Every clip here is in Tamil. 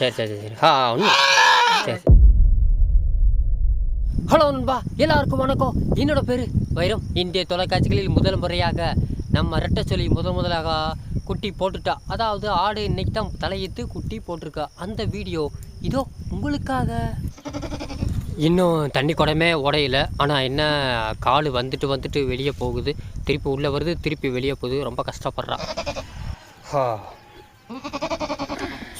சரி சரி சரி. ஆ ஒன்றும் சரி ஹலோ நண்பா. எல்லாருக்கும் வணக்கம். என்னோட பேர் வைரம். இந்திய தொலைக்காட்சிகளில் முதல் முறையாக நம்ம ரெட்டை சொல்லி முதல் முதலாக குட்டி போட்டுட்டா. அதாவது ஆடு இன்னைக்கு தான் தலையிட்டு குட்டி போட்டிருக்கா. அந்த வீடியோ இதோ உங்களுக்காக. இன்னும் தண்ணி குடமே உடையல. ஆனால் என்ன கால் வந்துட்டு வந்துட்டு வெளியே போகுது. திருப்பி உள்ளே வருது திருப்பி வெளியே போகுது. ரொம்ப கஷ்டப்படுறா. ஹா.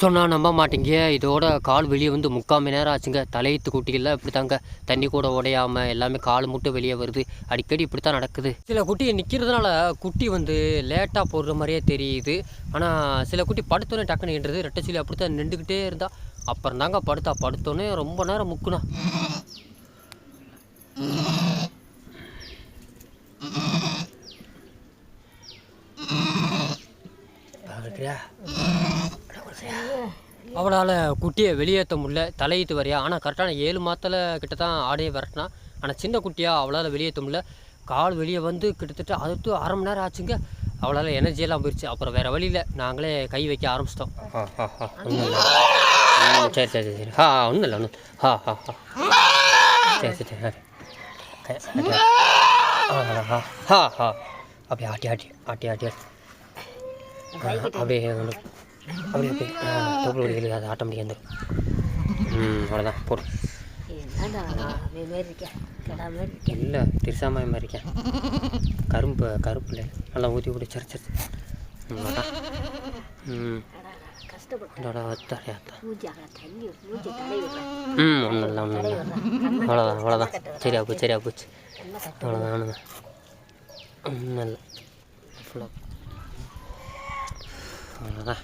சொன்னால் நம்ப மாட்டீங்க. இதோட கால் வெளியே வந்து முக்கால் மணி நேரம் ஆச்சுங்க. தலையத்து குட்டிகள்லாம் இப்படி தாங்க தண்ணி கூட உடையாமல் எல்லாமே கால் மட்டும் வெளியே வருது. அடிக்கடி இப்படி தான் நடக்குது. சில குட்டி நிற்கிறதுனால குட்டி வந்து லேட்டாக போடுற மாதிரியே தெரியுது. ஆனால் சில குட்டி படுத்தோன்னே டக்குன்னு என்றது ரெட்டச்சிலி அப்படி தான் நின்றுக்கிட்டே இருந்தால் அப்புறம் தாங்க படுத்தா. படுத்தோன்னே ரொம்ப நேரம் முக்குனா. பார்க்குறியா அவளால் குட்டியை வெளியேற்ற முடியல தலையிட்டு வரையா? ஆனால் கரெக்டான ஏழு மாதத்தில் கிட்ட தான் ஆடையை விரட்டினா. ஆனால் சின்ன குட்டியாக அவளால் வெளியேற்ற முடியல. கால் வெளியே வந்து கிட்டத்தட்ட அடுத்து அரை மணி நேரம் ஆச்சுங்க. அவளால் எனர்ஜியெல்லாம் போயிடுச்சு அப்புறம் வேறு வழியில் நாங்களே கை வைக்க ஆரம்பிச்சிட்டோம். சரி சரி சரி ஆ ஒன்றும் இல்லை ஒன்றும் ஹா ஹா ஹா. சரி சரி சரி ஹா ஹா. அப்படியே ஆட்டி ஆட்டி ஆட்டி ஆட்டி அப்படியே அப்படியே ஆ, தொப்புள் குடிக்கிறது அது ஆட்டோமேட்டிக்காக வந்துடும் ம் அவ்வளோதான் போடு. இல்லை திருசாமாய் மாதிரி இருக்கேன். கரும்பு கருப்பு இல்லை. நல்லா ஊற்றி ஊற்றி சரி சரி. அவ்வளோதான் ம். ஒன்றும் இல்லை ஒன்றும் இல்லை அவ்வளோதான் அவ்வளோதான் சரியா போச்சு சரியா போச்சு. அவ்வளோதான் அவ்வளோதான் ஒன்றும் இல்லை ஃபுல்லாக அவ்வளோதான்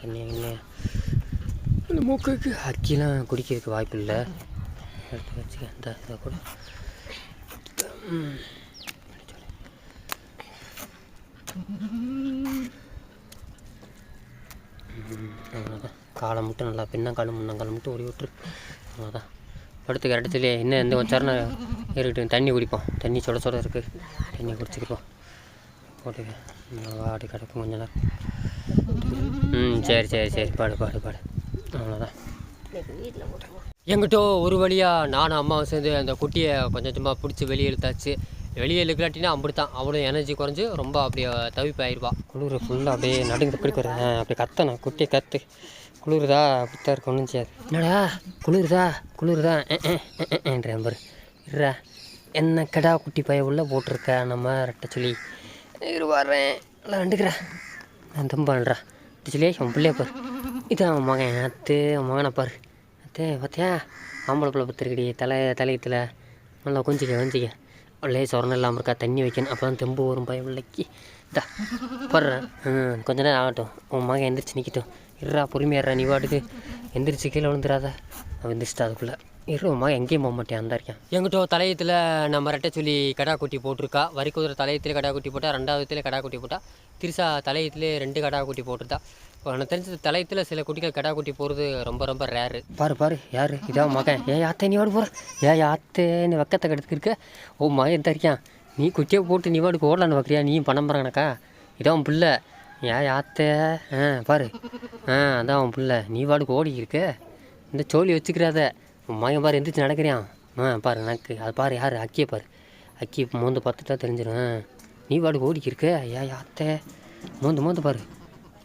தண்ணி அந்த மூக்குக்கு அக்கிலாம் குடிக்கிறதுக்கு வாய்ப்பு இல்லை எடுத்து வச்சுக்க இந்த இதை கூட. அவ்வளோதான் காலை மட்டும் நல்லா பின்னங்காலும் முன்னங்காலும் மட்டும் ஓடி விட்டுரு. அவ்வளோதான் படுத்துக்க இடத்துல என்ன எந்த கொஞ்சம் நேரம் இருக்கட்டும் தண்ணி குடிப்போம். தண்ணி சுட சுட இருக்குது தண்ணி குடிச்சிக்கிப்போம் போட்டுக்க. வாடி கிடக்கும் கொஞ்ச நேரம். ம் சரி சரி சரி. பாடு பாடு பாடு. அவ்வளோதான் எங்கிட்ட ஒரு வழியாக நானும் அம்மாவும் சேர்ந்து அந்த குட்டியை கொஞ்சம் கொஞ்சமாக பிடிச்சி வெளியே இழுத்தாச்சு. வெளியே இழுக்கலாட்டினா அப்படித்தான். அவளும் எனர்ஜி குறைஞ்சி ரொம்ப அப்படியே தவிப்பாயிருவா. குளிர் ஃபுல்லாக அப்படியே நடுங்க பிடிக்கிற அப்படியே கத்தணும் குட்டியை கத்து. குளிருதா அப்படித்தான் இருக்கு ஒன்றும் செய்யாது. என்னடா குளிருதா குளிருதா? என்ற நம்பர் இருடா என்ன கடா குட்டி பைய உள்ள போட்டிருக்க? நம்ம ரெட்டை சொல்லி வர்றேன். நல்லா ரெண்டுக்கிறேன் நான் தம்பான்றா ரெட்டை சொல்லி அவன் பிள்ளைய பாரு. இது அவன் மகன் அத்து அவன் மகனை பாரு. அத்தே பார்த்தியா ஆம்பளை பிள்ளை பத்திரிக்கடி தலை தலையத்தில். நல்லா கொஞ்சிக்க கொஞ்சிக்க. உள்ளே சொரணம் இல்லாமல் இருக்கா தண்ணி வைக்கணும். அப்போ தான் தெம்பு வரும் பய பிள்ளைக்கு இதா போடுறேன் ம் கொஞ்ச நேரம் ஆகட்டும். உன் மகன் எந்திரிச்சு நிற்கட்டும் இருறா பொறுமையாடுறா நீ வாட்டுக்கு எந்திரிச்சு கீழே விழுந்துடாத அவன் எந்திரிச்சிட்டா அதுக்குள்ளே. இரு உன் மகன் எங்கேயும் போக மாட்டேன் அந்த இருக்கேன். எங்கிட்ட தலையத்தில் நம்ம ரெட்டை சொல்லி கடா குட்டி போட்டிருக்கா. வரி குதிரை தலையத்தில் கடா குட்டி போட்டால் ரெண்டாவதுல கடா குட்டி போட்டால் திருசா தலையத்திலே ரெண்டு கடா குட்டி போட்டுருந்தா. இப்போ எனக்கு தெரிஞ்சது தலையத்தில் சில குட்டிகள் கடா குட்டி போகிறது ரொம்ப ரொம்ப ரேரு பாரு பாரு யார்? இதான் மகன். ஏன் யாத்தே நீ வாடு போகிற ஏன் யாத்தே நீ வக்கத்தை கெடுத்துக்கு இருக்க. ஓ மகன் எந்த இருக்கான். நீ குட்டியை போட்டு நீ வாடுக்கு ஓடலான்னு பார்க்குறியா நீ பணம் போகிறானக்கா இதான் உன் பிள்ளை. ஏன் யாத்தே ஆ பாரு. ஆ அதான் உன் பிள்ளை. நீ வாடுக்கு ஓடி இருக்க. இந்த சோழி வச்சுக்கிறாத. மகன் பாரு எந்திரிச்சு நடக்கிறியான் ஆ பாரு எனக்கு அது பாரு யார்? அக்கியை பாரு. அக்கி மோந்து பார்த்துட்டா தெரிஞ்சிடும் நீ வாடுக்கு ஓடிக்கி இருக்க ஏன் யாத்தே மோந்து மோந்து பாரு.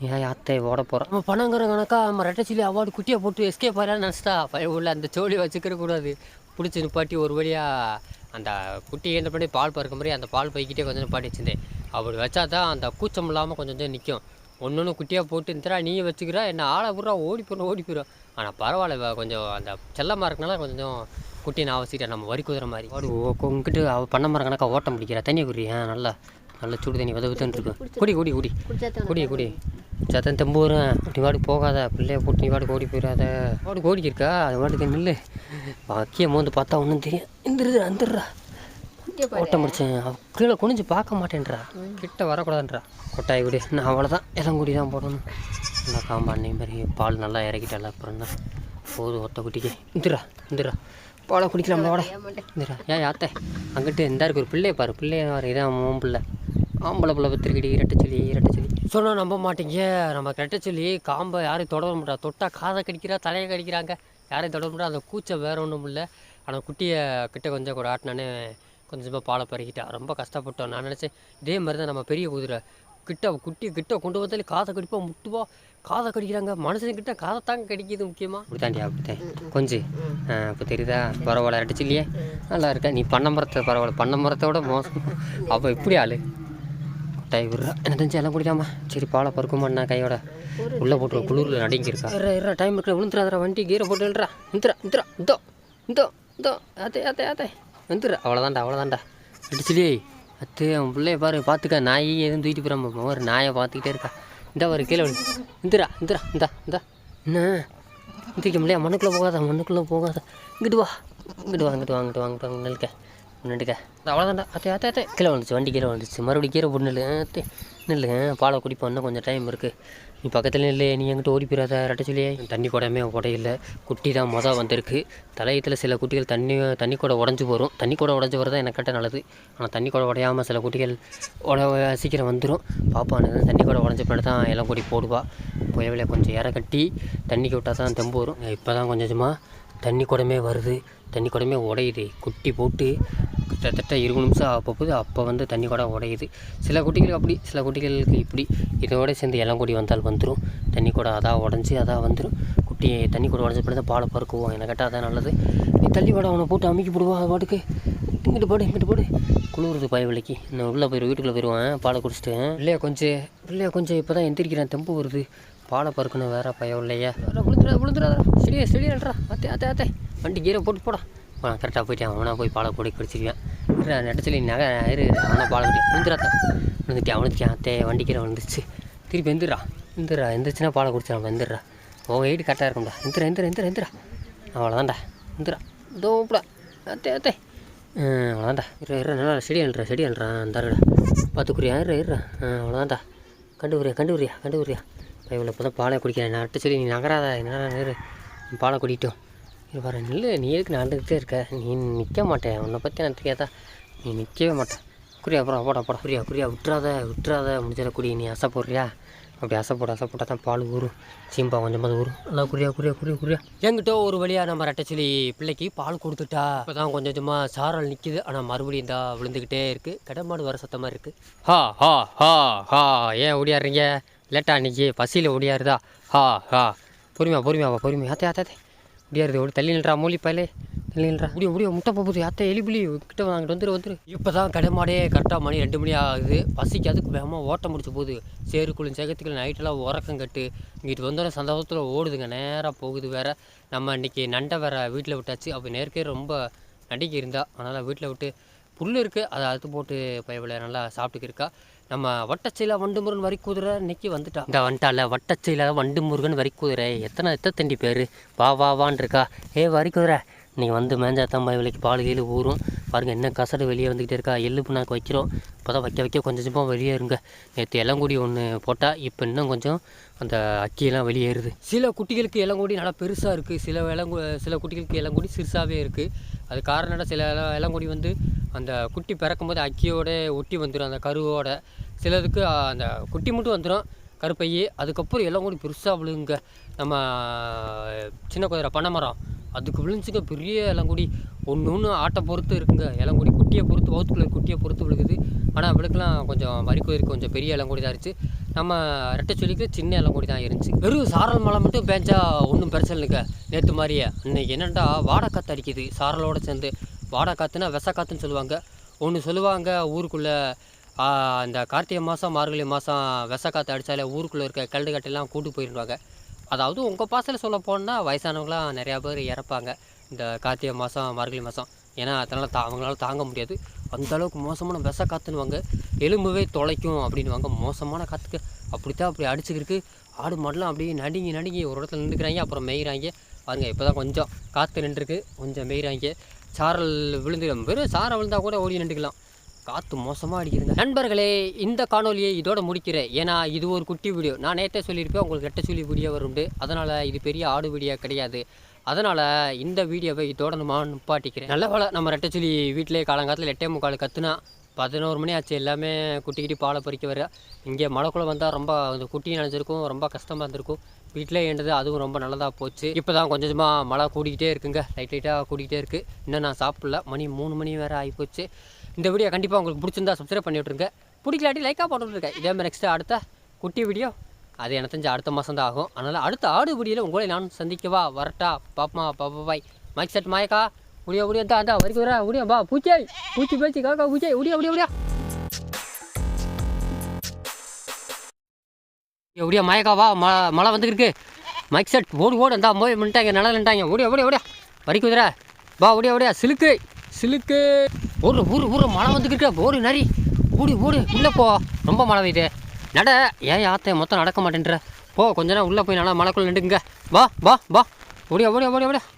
ஏன் அத்தை ஓட போகிறோம் நம்ம பணங்கிற கணக்கா நம்ம ரெட்டச்சிலி அவார்டு குட்டியை போட்டு எஸ்கேப் ஆகலான்னு நினச்சிட்டா பய உள்ள அந்த சோழி வச்சுக்கிற கூடாது. பிடிச்சி நிப்பாட்டி ஒரு வழியாக அந்த குட்டி என்ன பண்ணி பால் பறக்க மாதிரி அந்த பால் பைக்கிட்டே கொஞ்சம் நிப்பாட்டி வச்சுருந்தேன். அப்படி வச்சா தான் அந்த கூச்சம் இல்லாமல் கொஞ்சம் கொஞ்சம் நிற்கும் ஒன்று ஒன்று குட்டியாக போட்டு இந்தரா நீ வச்சுக்கிறா என்ன ஆளை விட்றா ஓடி போயிடும் ஓடி போயிடும் ஆனால் பரவாயில்ல கொஞ்சம் அந்த செல்லமாக இருக்கனால கொஞ்சம் குட்டி நான் வச்சுக்கிட்டேன் நம்ம வரி குதிரை மாதிரி. ஓடு உங்ககிட்ட அவள் பண்ண மரம் கணக்கா ஓட்டம் பிடிக்கிறா தண்ணியை குடி ஆ நல்லா நல்லா சுடு தண்ணி உதவி இருக்கு. குடி குடி குடி. குடி குடி. சத்தம் தெம்பு வரும் நீ வாட்டுக்கு போகாத பிள்ளைய போட்டு நீ வாட்டுக்கு ஓடி போயிடாத வாட்டுக்கு ஓடி இருக்கா அது வாட்டுக்கு நில்லு. பாக்கிய மோந்து பார்த்தா ஒன்றும் தெரியும் எந்திருது வந்துடுறா ஓட்டம் முடிச்சேன் கீழே குனிஞ்சு பார்க்க மாட்டேன்றா. கிட்ட வரக்கூடாதுன்றா. கொட்டாய் குடி நான் அவ்வளோதான் இளங்குடி தான் போடணும். நல்லா காம்பா அன்னை மாதிரி பால் நல்லா இறக்கிட்டால. அப்புறம் தான் போதும் ஒத்த குட்டிக்கு. இந்துரா இந்துரா பாலை ஏன் மாட்டேன் இந்துரா ஏன் யாத்தே அங்கிட்டு இந்த இருக்கு ஒரு பிள்ளைய பாரு. பிள்ளைய பாரு. இதான் உன் பிள்ளை. ஆம்பளை பிள்ளை பத்திரிக்கடி. ரெட்டச்சொல்லி ரெட்டச்சொல்லி சொன்னால் நம்ப மாட்டீங்க. நம்ம ரெட்டச்சொல்லி காம்பை யாரையும் தொடர மாட்டா தொட்டா காதை கடிக்கிறா தலையை கடிக்கிறாங்க. யாரையும் தொடர மாட்டா அந்த கூச்சை வேற ஒன்றும் இல்லை. ஆனால் குட்டியை கிட்ட கொஞ்சம் கூட ஆட்டினானே கொஞ்சமாக பாலை பறிக்கிட்டா ரொம்ப கஷ்டப்பட்டோம். நான் நினச்சேன் இதே மாதிரி தான் நம்ம பெரிய குதிரை. கிட்ட குட்டி கிட்ட கொண்டு வந்தாலே காதை கடிப்பா முட்டுவா காதை கடிக்கிறாங்க. மனுஷன்கிட்ட காதை தாங்க கடிக்குது முக்கியமாக அப்படித்தாண்டியா அப்படித்தான் கொஞ்சம் இப்போ தெரியுதா? பரவாயில்ல அடிச்சு இல்லையே? நல்லா இருக்கா. நீ பண்ண மரத்தை பரவாயில்ல. பண்ண மரத்தோட மோசம். அப்போ எப்படி ஆளு. கொட்டாய் விடுறா. என்ன தெரிஞ்சு எல்லாம் குடிக்காமா? சரி பாலை பறக்குமாண்ணா கையோட உள்ளே போட்டு குளிரில் நடுங்கிருக்கா இறா இறா டைம் இருக்கிற விழுந்துடாதரா வண்டி கீரை போட்டு இந்துரா இந்துரா இந்தோ இந்தோ இந்தோ அதே அதே அதே. வந்துடுறா அவ்வளோதான்டா அவ்வளோதான்டா அடிச்சுலே அத்து அவன் பிள்ளைய பாரு பார்த்துக்க நாய் எதுவும் தூக்கிட்டு போகிறான் ஒரு நாயை பார்த்துக்கிட்டே இருக்கா இந்த ஒரு கீழே விழு இந்துரா இந்துரா இந்தா இந்தா என்ன தூக்க முடியாது மண்ணுக்குள்ளே போகாத மண்ணுக்குள்ளே போகாத இங்கிட்டு வா இங்கிட்டு வாங்கிட்டு வாங்கிட்டு வாங்கிட்டு வாங்க வா நின்றுக்க அவ்வளோதான்டா அத்தே அத்தே அத்தே. கீழே வந்துச்சு வண்டி கீழே வந்துச்சு மறுபடியும் கீரை போட்டு நில்லு. அத்தே நில்லு. பாலை குடிப்போம் இன்னும் கொஞ்சம் டைம் இருக்குது நீ பக்கத்தில் இல்லை நீ எங்கிட்ட ஓடி போயிடாத ரெட்ட சொல்லியே. தண்ணி குடமே உடையில குட்டி தான் மொதல் வந்திருக்கு. தலையத்தில் சில குட்டிகள் தண்ணி தண்ணி கூட உடஞ்சி போகும் தண்ணி கூட உடஞ்சி வரதான் எனக்கு கட்ட நல்லது. ஆனால் தண்ணி கூட உடையாமல் சில குட்டிகள் உட சீக்கிரம் வந்துடும் பாப்பானு தண்ணி கூட உடஞ்ச பின்னாடி தான் எல்லாம் கூடி போடுவா. புயவில கொஞ்சம் இற கட்டி தண்ணிக்கு விட்டால் தான் தெம்பு வரும். இப்போ தான் கொஞ்சம் கொஞ்சமாக தண்ணி குடமே வருது தண்ணி குடமே உடையுது. குட்டி போட்டு கிட்டத்தட்ட இருபது நிமிஷம் போகுது அப்போ வந்து தண்ணி குடம் உடையுது. சில குட்டிகளுக்கு அப்படி சில குட்டிகளுக்கு இப்படி. இதோட சேர்ந்து இளங்கொடி வந்தால் வந்துடும் தண்ணி குடம் அதான் உடஞ்சி அதான் வந்துடும் குட்டி தண்ணி குடம் உடஞ்ச பிறகு தான் பாலை பறக்குவோம் எனக்கு கேட்டால் அதான் நல்லது. நீ தள்ளி படம் அவனை போட்டு அமைக்கி போடுவோம் அது பாட்டுக்கு. இங்கிட்டு போடு இங்கிட்டு போடு. குளிருது பய விலைக்கு நான் உள்ளே போயிடுவேன் வீட்டுக்குள்ளே போயிடுவேன் பாலை குடிச்சிட்டு. இல்லையா கொஞ்சம் இல்லையா கொஞ்சம் இப்போ தான் எந்திரிக்கிறேன் தெம்பு வருது. பாலை பறக்கணும் வேற பயம் இல்லையா. விழுந்துடா விழுந்துடாதா சரியா சரியான்றா அத்தே அத்தே அத்தே. வண்டி கீரை போட்டு போடா. நான் கரெக்டாக போயிட்டேன். அவனா போய் பாலை போடி குடிச்சிருவேன் நெட்டச்சலி நகை இரு அவனா பாலை குடி விழுந்துடாத்த விழுந்துட்டேன் அவனுக்கு அத்தே. வண்டி கீரை வந்துருச்சு. திருப்பி எந்திரா. எந்திரா எந்திரிச்சுன்னா பாலை குடிச்சிடான் எந்திரா. உன் வெயிட் கரெக்டாக இருக்கும்டா. எந்திரா எந்திரா எந்திரா எந்திரா. அவ்வளோதான்டா எந்திரா. தோப்படா அத்தே அத்தே. அவ்வளோதான்டா இரு இரு நல்லா செடி அல்றா செடி அல்றான் அந்தாருடா பார்த்துக்குறியா இரு இரு. அவ்வளோதான்டா கண்டுக்குறியா கண்டுக்குறியா கண்டுக்குறியா இவ்வளோ இப்போ தான் பாலை குடிக்கிறேன். நான் சொல்லி நீ நகராத என்ன நேரு பாலை குடிக்கிட்டோம். இது பாரு நில்லு நீ எதுக்கு நடந்துக்கிட்டே இருக்க? நீ நிற்க மாட்டேன். உன்னை பற்றி எனக்கு தெரியாதா நீ நிற்கவே மாட்டேன். குறியா அப்புறம் போடா போடா. குறியா குறியா விட்டுறாத விட்டுறாத. முடிஞ்சிட குடி. நீ அசை போடுறியா? அப்படி அசை அசைப்போட்டால் அசை போட்டால் தான் பால் ஊறும். சீம்பா கொஞ்சமாக ஊறும். நல்லா குறியா குறியா குறியா குறியா எங்கிட்ட ஒரு வழியாக நம்ம ரெட்டச்சொலி பிள்ளைக்கு பால் கொடுத்துட்டா. இப்போ தான் கொஞ்சம் கொஞ்சமாக சாரல் நிற்கிது ஆனால் மறுபடியும் தான் விழுந்துக்கிட்டே இருக்குது கடமாடு வர சத்தமாக இருக்குது ஹா ஹா ஹா ஹா ஏன் ஓடியாடுறீங்க? லேட்டா அன்றைக்கி பசியில் ஓடியாருதா? ஹா ஹா. பொறுமையா பொறுமையா பொறுமையா. ஆத்தே ஆத்தாத்தே முடியாது ஓடி தள்ளி நின்றா மூலி பயலே. தள்ளி நின்றா முடியும் முடியும் முட்டை போகுது. அத்தை எலிபுலி கிட்ட வாங்கிட்டு வந்துரு வந்துரு. இப்போ தான் கடைமாடே கரெக்டாக மணி ரெண்டு மணி ஆகுது. பசிக்கு அதுக்கு வேகமாக ஓட்டம் முடிச்சு போகுது. சேருக்குள்ள சேகத்துக்குள்ள நைட்டெல்லாம் உறக்கம் கட்டு. இங்கிட்டு வந்தோடனே சந்தோஷத்தில் ஓடுதுங்க. நேராக போகுது வேறு. நம்ம இன்றைக்கி நண்டை வேற வீட்டில் விட்டாச்சு. அப்போ நேருக்கே ரொம்ப நடிக்க இருந்தா. அதனால் வீட்டில் விட்டு புல் இருக்குது அதை அறுத்து போட்டு பயவில் நல்லா சாப்பிட்டுக்கு இருக்கா நம்ம வட்டச்சையில் வண்டு முருகன் வரி குதிரை இன்னைக்கு வந்துட்டா. இந்த வந்துட்டால வட்டச்சையில் வண்டு முருகன் வரி குதிரை. எத்தனை எத்தனை தண்டி பேர்? வா வா வான்னு இருக்கா. ஏ வரி குதிரை. நீங்கள் வந்து மேஞ்சாத்தான் விலைக்கு பால் கீழே ஊறும். பாருங்கள் என்ன கசடு வெளியே வந்துக்கிட்டே இருக்கா. எள்ளு நாங்கள் வைக்கிறோம். இப்போ தான் வைக்க வைக்க கொஞ்சம் கொஞ்சமாக வெளியே இருங்க. நேற்று இளங்குடி ஒன்று போட்டால் இப்போ இன்னும் கொஞ்சம் அந்த அக்கியெல்லாம் வெளியேறுது சில குட்டிகளுக்கு இளங்குடி நல்லா பெருசாக இருக்குது சில இளங்கு சில குட்டிகளுக்கு இளங்குடி சிறுசாகவே இருக்குது அது காரணம் சில இள இளங்குடி வந்து அந்த குட்டி பிறக்கும்போது அக்கியோட ஒட்டி வந்துடும் அந்த கருவோட. சிலதுக்கு அந்த குட்டி மட்டும் வந்துடும் கருப்பையே. அதுக்கப்புறம் இளங்குடி பெருசாக விழுங்க. நம்ம சின்ன குதிரை பனைமரம் அதுக்கு விழுந்துச்சுங்க. பெரிய இளங்குடி. ஒன்று ஒன்று ஆட்டை பொறுத்து இருக்குங்க. இளங்குடி குட்டியை பொறுத்து வவுத்துக்குள்ள குட்டியை பொறுத்து விழுகுது. ஆனால் அவளுக்கெல்லாம் கொஞ்சம் வரிக்குதிருக்கு கொஞ்சம் பெரிய இளங்குடி தான் இருந்துச்சு. நம்ம ரெட்டை சொல்லிக்கு சின்ன இளங்குடி தான் இருந்துச்சு. வெறும் சாரல் மழை மட்டும் பேஞ்சா ஒன்றும் பிரச்சனை இல்லைங்க. நேற்று மாதிரியே. இன்னைக்கு என்னென்னா வாடை காற்று அடிக்குது. சாரலோட சேர்ந்து. வாடை காற்றுனா விச காற்றுன்னு சொல்லுவாங்க. ஒன்று சொல்லுவாங்க ஊருக்குள்ளே அந்த கார்த்திகை மாதம் மார்கழி மாதம் விச காற்று அடித்தாலே ஊருக்குள்ளே இருக்க கல்டு கட்டெல்லாம் கூட்டு போயிடுவாங்க அதாவது உங்கள் பாசையில் சொல்ல போனால் வயசானவங்களாம் நிறையா பேர் இறப்பாங்க. இந்த கார்த்திகை மாதம் மார்கழி மாதம் ஏன்னா அதனால் தா அவங்களால தாங்க முடியாது. அந்த அளவுக்கு மோசமான விச காற்றுன்னுவாங்க எலும்புவே தொலைக்கும் அப்படின்னுவாங்க. மோசமான காற்றுக்கு அப்படித்தான் அப்படி அடிச்சுக்கிருக்கு. ஆடு மாடெலாம் அப்படியே நடுங்கி நடுங்கி ஒரு இடத்துல நின்றுக்கிறாங்க. அப்புறம் மேய்கிறாங்க பாருங்க இப்போ தான் கொஞ்சம் காற்று நின்றுருக்கு. கொஞ்சம் மேய்கிறாங்க சாரல் விழுந்து வெறும் சாரை விழுந்தால் கூட ஓடி நின்றுக்கலாம். காற்று மோசமாக அடிக்கிறேங்க நண்பர்களே இந்த காணொலியை இதோட முடிக்கிறேன். ஏன்னா இது ஒரு குட்டி வீடியோ. நான் நேற்றே சொல்லியிருப்பேன் உங்களுக்கு ரெட்டை சொல்லி வீடியோ வரும்ண்டு அதனால் இது பெரிய ஆடு வீடியோ கிடையாது. அதனால் இந்த வீடியோவை இதோட நம்ம நிப்பாட்டிக்கிறேன். நல்ல வேலை நம்ம ரெட்டை சொல்லி வீட்டிலே காலங்காலத்தில் எட்டே முக்கால் கற்றுனா பதினோரு மணி ஆச்சு எல்லாமே குட்டிக்கிட்டி பாலை பறிக்க வர. இங்கே மழைக்குள்ளே வந்தால் ரொம்ப அந்த குட்டி நினைஞ்சிருக்கும் ரொம்ப கஷ்டமாக இருந்திருக்கும். வீட்டிலே ஏண்டது அதுவும் ரொம்ப நல்லதாக போச்சு. இப்போ தான் கொஞ்சம் கொஞ்சமாக மழை கூடிக்கிட்டே இருக்குங்க. லைட் லைட்டாக கூடிக்கிட்டே இருக்குது இன்னும் நான் சாப்பிடல. மணி மூணு மணி வேறு ஆகிப்போச்சு இந்த வீடியோ கண்டிப்பாக உங்களுக்கு பிடிச்சிருந்தா சப்ஸ்கிரைப் பண்ணி விட்ருங்க பிடிக்கலாட்டி லைக்காக போட்டுருக்கேன் இதே மாதிரி நெக்ஸ்ட்டு அடுத்த குட்டி வீடியோ அது எனக்கு தெரிஞ்சு அடுத்த மாதம் தான் ஆகும். அதனால் அடுத்த ஆடு வீடியோவில் உங்களை நான் சந்திக்கவா? வரட்டா. பாப்பா பாப்பா பாய் மைக் செட் மாயக்கா உடியா உடியா தான் அந்தா வரைக்கும் வரா உடியா பா பூச்சை. பூச்சி பேச்சு காக்கா பூச்சை. உடியா உடியா உடியா. உடியா, உடியா மாயக்கா வா ம மழை வந்துருக்கு மைக் செட் ஓடு ஓடு அந்த போய் பண்ணிட்டாங்க நின்ட்டாங்க. ஓடியா ஓடியா ஓடியா வரைக்கும் குதிரை வா ஓடியா ஓடியா சிலுக்கு சிலுக்கு. ஒரு ஊர் ஊர் மழை வந்துக்கிட்டு ஓடு நரி ஓடி ஓடி. உள்ளே போ. ரொம்ப மழை பெய்யுது. நட. ஏன் ஆத்த மொத்தம் நடக்க மாட்டேன்ற? போ கொஞ்ச நேரம் உள்ளே போய் நல்லா மழைக்குள்ள நின்றுங்க வா வா வா. ஓடியா ஓடியா ஓடியா ஓடியா.